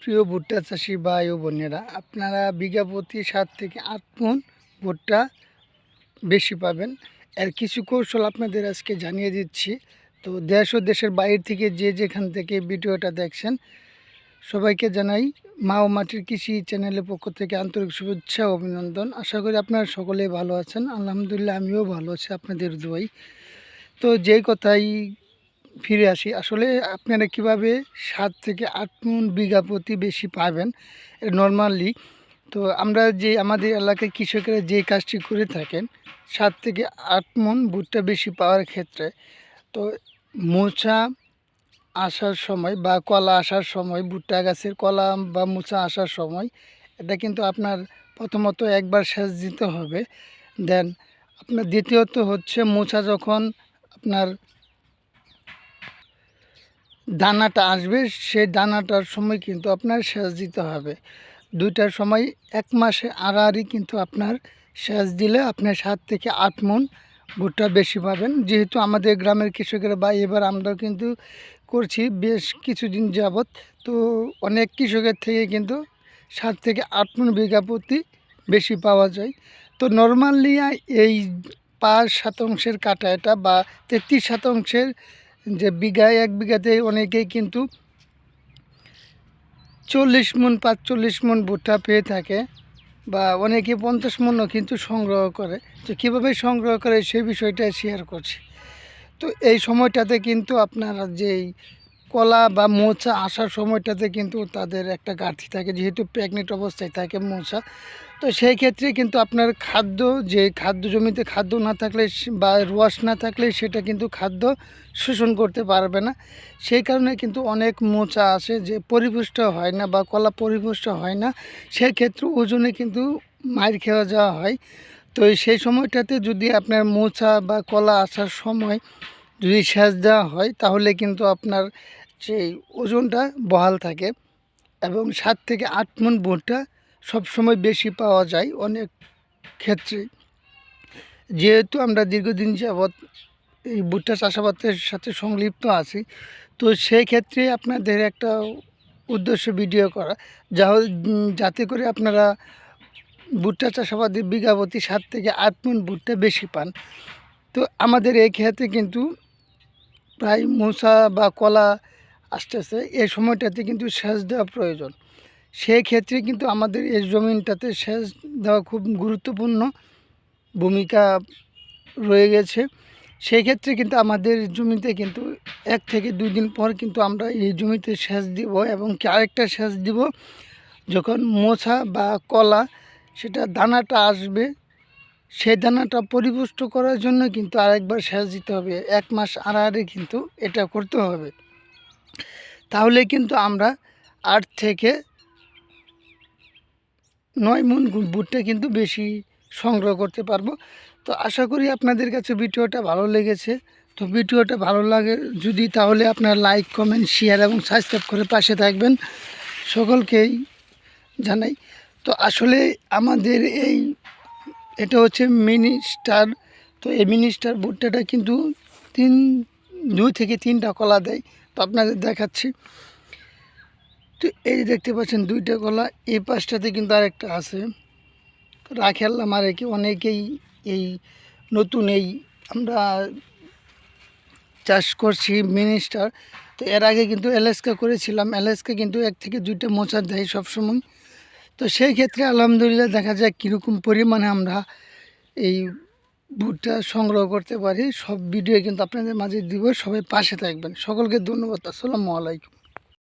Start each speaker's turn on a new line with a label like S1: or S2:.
S1: প্রিয় ভুট্টা চাষি ভাই ও বোনেরা। আপনারা বিঘা প্রতি সাত থেকে আট মন ভুট্টা বেশি পাবেন। এর কিছু কৌশল আপনাদের আজকে জানিয়ে দিচ্ছি। তো দেশ ও দেশের বাইরে থেকে যে যেখান থেকে ভিডিওটা দেখছেন, সবাইকে জানাই মা ও মাটির কৃষি চ্যানেলের পক্ষ থেকে আন্তরিক শুভেচ্ছা অভিনন্দন। আশা করি আপনারা সকলেই ভালো আছেন। আলহামদুলিল্লাহ, আমিও ভালো আছি, আপনাদের দোয়াই। তো যেই কথাই ফিরে আসি। আসলে আপনারা কীভাবে সাত থেকে আট মন বিঘা প্রতি বেশি পাবেন? নর্মালি তো আমরা যে আমাদের এলাকায় কৃষকেরা যে কাজটি করে থাকেন, সাত থেকে আট মন ভুট্টা বেশি পাওয়ার ক্ষেত্রে তো মোচা আসার সময় বা কলা আসার সময়, ভুট্টা গাছের কলা বা মোচা আসার সময়, এটা কিন্তু আপনার প্রথমত একবার সেচ দিতে হবে। দেন আপনার দ্বিতীয়ত হচ্ছে মোচা যখন আপনার দানাটা আসবে, সেই দানাটার সময় কিন্তু আপনার সেচ দিতে হবে। দুইটার সময় এক মাসে আড়াআড়ি কিন্তু আপনার সেচ দিলে আপনার সাত থেকে আট মন ভুট্টা বেশি পাবেন। যেহেতু আমাদের গ্রামের কৃষকেরা বা এবার আমরাও কিন্তু করছি বেশ কিছুদিন যাবৎ। তো অনেক কৃষকের থেকে কিন্তু সাত থেকে আট মন বিঘা প্রতি বেশি পাওয়া যায়। তো নর্মালি এই পাঁচ শতাংশের কাটা এটা বা তেত্রিশ শতাংশের যে বিঘায় এক বিঘাতে অনেকেই কিন্তু চল্লিশ মন পাঁচচল্লিশ মন ভুট্টা পেয়ে থাকে বা অনেকে পঞ্চাশ মনও কিন্তু সংগ্রহ করে। তো কীভাবে সংগ্রহ করে সেই বিষয়টা শেয়ার করছি। তো এই সময়টাতে কিন্তু আপনারা যেই কলা বা মোচা আসার সময়টাতে কিন্তু তাদের একটা ঘাটতি থাকে, যেহেতু প্রেগনেন্ট অবস্থায় থাকে মোচা। তো সেই ক্ষেত্রে কিন্তু আপনার খাদ্য, যে খাদ্য, জমিতে খাদ্য না থাকলে বা রোয়াশ না থাকলে সেটা কিন্তু খাদ্য শোষণ করতে পারবে না। সেই কারণে কিন্তু অনেক মোচা আসে যে পরিপুষ্ট হয় না বা কলা পরিপুষ্ট হয় না। সেক্ষেত্রে ওজনে কিন্তু মার খেয়ে যাওয়া হয়। তো সেই সময়টাতে যদি আপনার মোচা বা কলা আসার সময় যদি সেচ দেওয়া হয়, তাহলে কিন্তু আপনার সেই ওজনটা বহাল থাকে এবং সাত থেকে আট মন ভুট্টা সবসময় বেশি পাওয়া যায় অনেক ক্ষেত্রে। যেহেতু আমরা দীর্ঘদিন যাবৎ এই ভুট্টা চাষাবাদের সাথে সংলিপ্ত আছি, তো সেই ক্ষেত্রে আপনাদের একটা উদ্দেশ্য ভিডিও করা, যা যাতে করে আপনারা ভুট্টা চাষাবাদে বিঘা প্রতি সাত থেকে আট মন ভুট্টা বেশি পান। তো আমাদের এই ক্ষেত্রে কিন্তু প্রায় মোচা বা কলা আসতেছে এই সময়টাতে কিন্তু সেচ দেওয়া প্রয়োজন। সেই ক্ষেত্রে কিন্তু আমাদের এই জমিনটাতে সেচ দেওয়া খুব গুরুত্বপূর্ণ ভূমিকা রয়ে গেছে। সেই ক্ষেত্রে কিন্তু আমাদের জমিতে কিন্তু এক থেকে দুই দিন পর কিন্তু আমরা এই জমিতে সেচ দিব এবং কি আরেকটা সেচ দিব, যখন মোছা বা কলা সেটা দানাটা আসবে, সেই দানাটা পরিপুষ্ট করার জন্য কিন্তু আরেকবার সেচ দিতে হবে। এক মাস আড়াআড়ি কিন্তু এটা করতে হবে। তাহলে কিন্তু আমরা আট থেকে নয় মন ভুট্টা কিন্তু বেশি সংগ্রহ করতে পারব। তো আশা করি আপনাদের কাছে ভিডিওটা ভালো লেগেছে। তো ভিডিওটা ভালো লাগে যদি, তাহলে আপনার লাইক, কমেন্ট শেয়ার এবং সাবস্ক্রাইব করে পাশে থাকবেন। সকলকেই জানাই। তো আসলে আমাদের এই এটা হচ্ছে মিনিস্টার তো এই মিনি স্টার ভুট্টাটা কিন্তু তিন দুই থেকে তিনটা কলা দেয়। তো আপনাদের দেখাচ্ছি। তো এই যে দেখতে পাচ্ছেন দুইটা কলা এই পাশটাতে কিন্তু আরেকটা আছে। রাখেলাম আর কি অনেকেই এই নতুন এই আমরা চাষ করছি মিনিস্টার। তো এর আগে কিন্তু এলাস্কা করেছিলাম, এলাস্কা কিন্তু এক থেকে দুইটা মোচা দেয় সবসময়। তো সেই ক্ষেত্রে আলহামদুলিল্লাহ দেখা যায় কীরকম পরিমাণে আমরা এই ভুট্টা সংগ্রহ করতে পারি। সব ভিডিও কিন্তু আপনাদের মাঝে দিব। সবাই পাশে থাকবেন। সকলকে ধন্যবাদ। আসসালামু আলাইকুম।